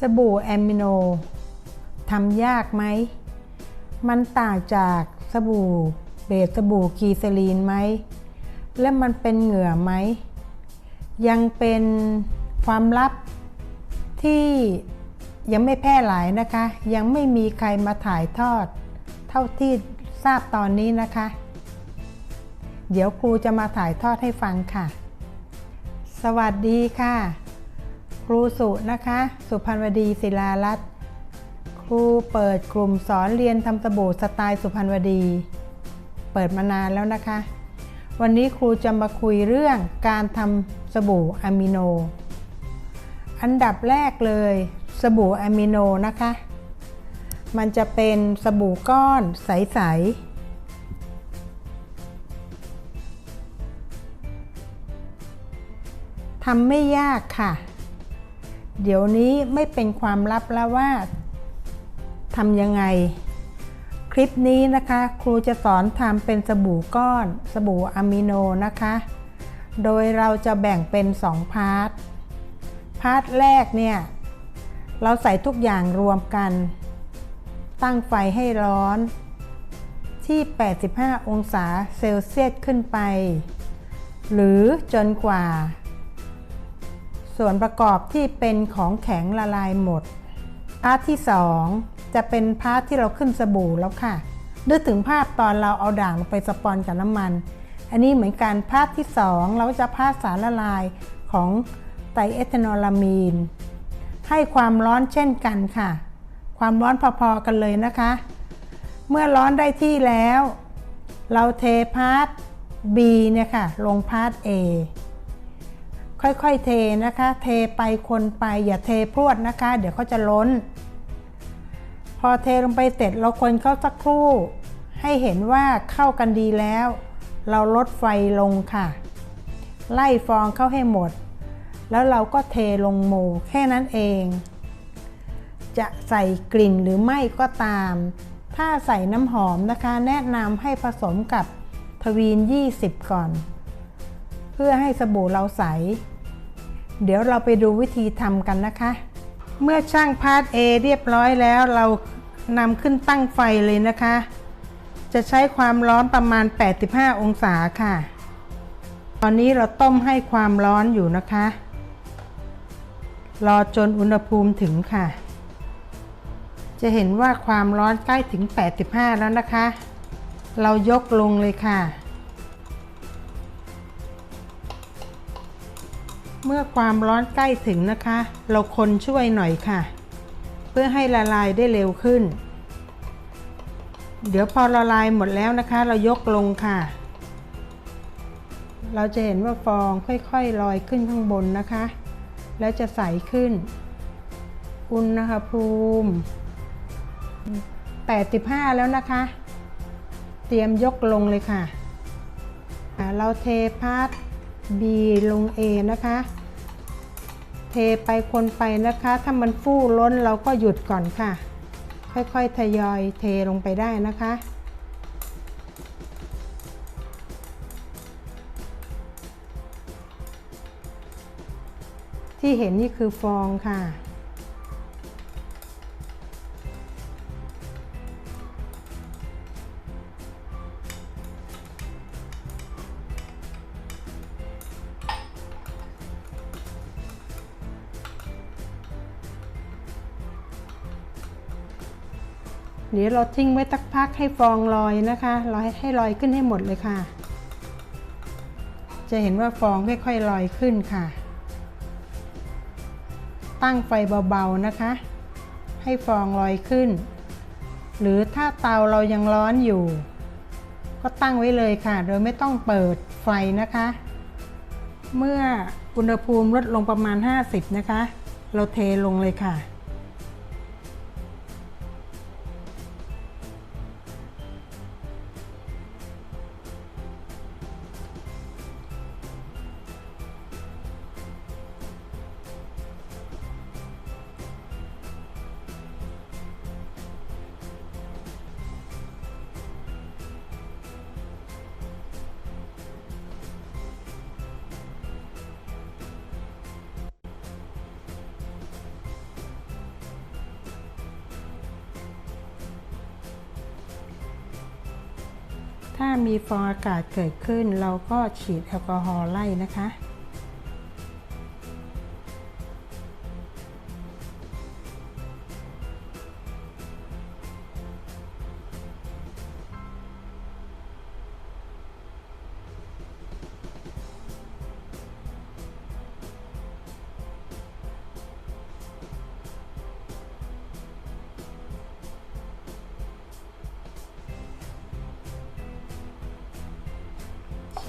สบู่แอมมิโนทำยากไหม มันต่างจากสบู่เบสสบู่กีซลีนไหม และมันเป็นเหงื่อไหม ยังเป็นความลับที่ยังไม่แพร่หลายนะคะ ยังไม่มีใครมาถ่ายทอด เท่าที่ทราบตอนนี้นะคะ เดี๋ยวครูจะมาถ่ายทอดให้ฟังค่ะ สวัสดีค่ะ ครูสุนะคะ สุพันวดีศิลารัตน์ครูเปิดกลุ่มสอนเรียนทำสบู่สไตล์สุพรรณวดี เปิดมานานแล้วนะคะ วันนี้ครูจะมาคุยเรื่องการทำสบู่อะมิโน อันดับแรกเลยสบู่อะมิโนนะคะ มันจะเป็นสบู่ก้อนใส ๆทำไม่ยากค่ะ เดี๋ยวนี้ไม่เป็นความลับแล้วว่าทำยังไง คลิปนี้นะคะ ครูจะสอนทำเป็นสบู่ก้อน สบู่อะมิโนนะคะ โดยเราจะแบ่งเป็น 2 พาร์ท พาร์ทแรกเนี่ย เราใส่ทุกอย่างรวมกัน ตั้งไฟให้ร้อน ที่ 85 องศาเซลเซียสขึ้นไป หรือจนกว่า ส่วนประกอบที่เป็นของแข็งละลายหมด พาร์ทที่ 2 จะเป็นพาร์ทที่เราขึ้นสบู่แล้วค่ะนึกถึงภาพตอนเราเอาด่างลงไปสปอนกับน้ำมัน อันนี้เหมือนกันพาร์ทที่ 2 เราจะพาสารละลายของไตรเอทานอลามีน ให้ความร้อนเช่นกันค่ะ ความร้อนพอๆกันเลยนะคะ เมื่อร้อนได้ที่แล้ว เราเทพาร์ท B เนี่ยค่ะ ลงพาร์ท A ค่อยๆเทนะคะ เทไปคนไปอย่าเทพรวดนะคะ เดี๋ยวเขาจะล้น พอเทลงไปเสร็จเราคนเข้าสักครู่ ให้เห็นว่าเข้ากันดีแล้ว เราลดไฟลงค่ะ ไล่ฟองเข้าให้หมด แล้วเราก็เทลงโมแค่นั้นเอง จะใส่กลิ่นหรือไม่ก็ตาม ถ้าใส่น้ำหอมนะคะ แนะนำให้ผสมกับทวีน 20 ก่อน เพื่อให้สบู่เราใส เดี๋ยวเราไปดูวิธีทำกันนะคะ เมื่อช่างพาร์ท A เรียบร้อยแล้วเรานำขึ้นตั้งไฟเลยนะคะ จะใช้ความร้อนประมาณ 85 องศาค่ะ ตอนนี้เราต้มให้ความร้อนอยู่นะคะ รอจนอุณหภูมิถึงค่ะ จะเห็นว่าความร้อนใกล้ถึง 85 แล้วนะคะ เรายกลงเลยค่ะ เมื่อความร้อนใกล้ถึงนะคะ เราคนช่วยหน่อยค่ะ เพื่อให้ละลายได้เร็วขึ้น เดี๋ยวพอละลายหมดแล้วนะคะ เรายกลงค่ะ เราจะเห็นว่าฟองค่อยๆลอยขึ้นข้างบนนะคะ แล้วจะใสขึ้น อุณหภูมิ 85 แล้วนะคะ เตรียมยกลงเลยค่ะ เราเทพาร์ท B ลง A นะคะ ทไปคนไปนะคะ ถ้ามันฟู่ล้นเราก็หยุดก่อนค่ะ ค่อยๆทยอยเทลงไปได้นะคะที่เห็นนี่คือฟองค่ะ เดี๋ยวเราทิ้งไว้สักพักให้ฟองลอยนะคะลอยให้ลอยขึ้นให้หมดเลยค่ะ จะเห็นว่าฟองค่อยๆลอยขึ้นค่ะ ตั้งไฟเบาๆนะคะ ให้ฟองลอยขึ้น หรือถ้าเตาเรายังร้อนอยู่ ก็ตั้งไว้เลยค่ะ โดยไม่ต้องเปิดไฟนะคะ เมื่ออุณหภูมิลดลงประมาณ 50 นะคะ เราเทลงเลยค่ะ ถ้ามีฟองอากาศเกิดขึ้น เราก็ฉีดแอลกอฮอล์ไล่นะคะ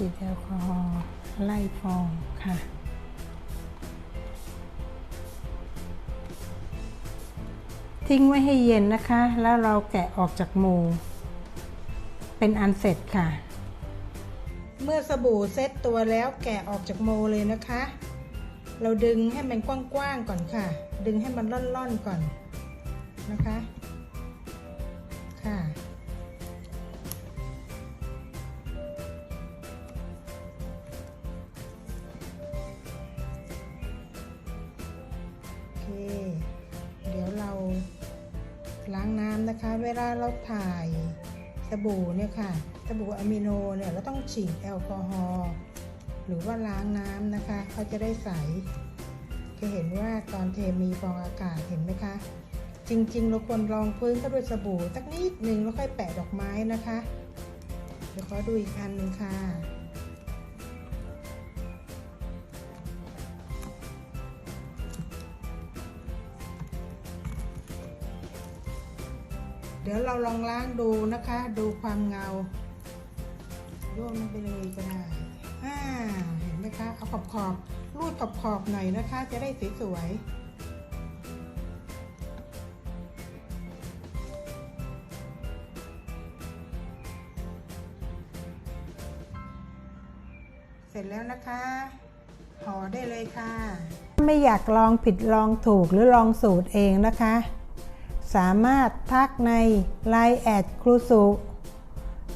ฉีดแอลกอฮอล์ไล่ฟองค่ะ ทิ้งไว้ให้เย็นนะคะ แล้วเราแกะออกจากโมเป็นอันเสร็จค่ะ เมื่อสบู่เซ็ตตัวแล้วแกะออกจากโมเลยนะคะ เราดึงให้มันกว้างๆก่อนค่ะ ดึงให้มันล่อนๆก่อนนะคะ ล้างน้ำนะคะ เวลาเราถ่ายสบู่เนี่ยค่ะ สบู่อะมิโนเนี่ยเราต้องฉีดแอลกอฮอล์หรือว่าล้างน้ำนะคะเขาจะได้ใส จะเห็นว่าตอนเทมีฟองอากาศเห็นไหมคะ จริงๆ เราควรรองพื้นก็ด้วยสบู่สักนิดหนึ่งแล้วค่อยแปะดอกไม้นะคะ เดี๋ยวขอดูอีกอันหนึ่งค่ะ ดี๋ยวเราลองล้างดูนะคะ ดูความเงาร่วมมันไปเลยก็ได้อ่าเห็นไหมคะเอาขอบขอบๆรูดขอบขอบหน่อยนะคะ จะได้สวยๆ เสร็จแล้วนะคะห่อได้เลยค่ะ ไม่อยากลองผิดลองถูกหรือลองสูตรเองนะคะ สามารถทักใน Line แอดครูสุ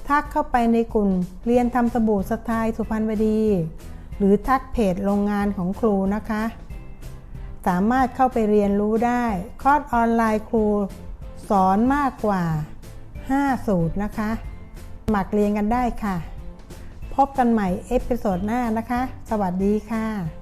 ทักเข้าไปในกลุ่มเรียนทำสบู่สไตล์สุพรรณวดีหรือทักเพจโรงงานของครูนะคะ สามารถเข้าไปเรียนรู้ได้ คอร์สออนไลน์ครู สอนมากกว่า 5 สูตรนะคะสมัครเรียนกันได้ค่ะ พบกันใหม่เอพิโซดหน้านะคะ สวัสดีค่ะ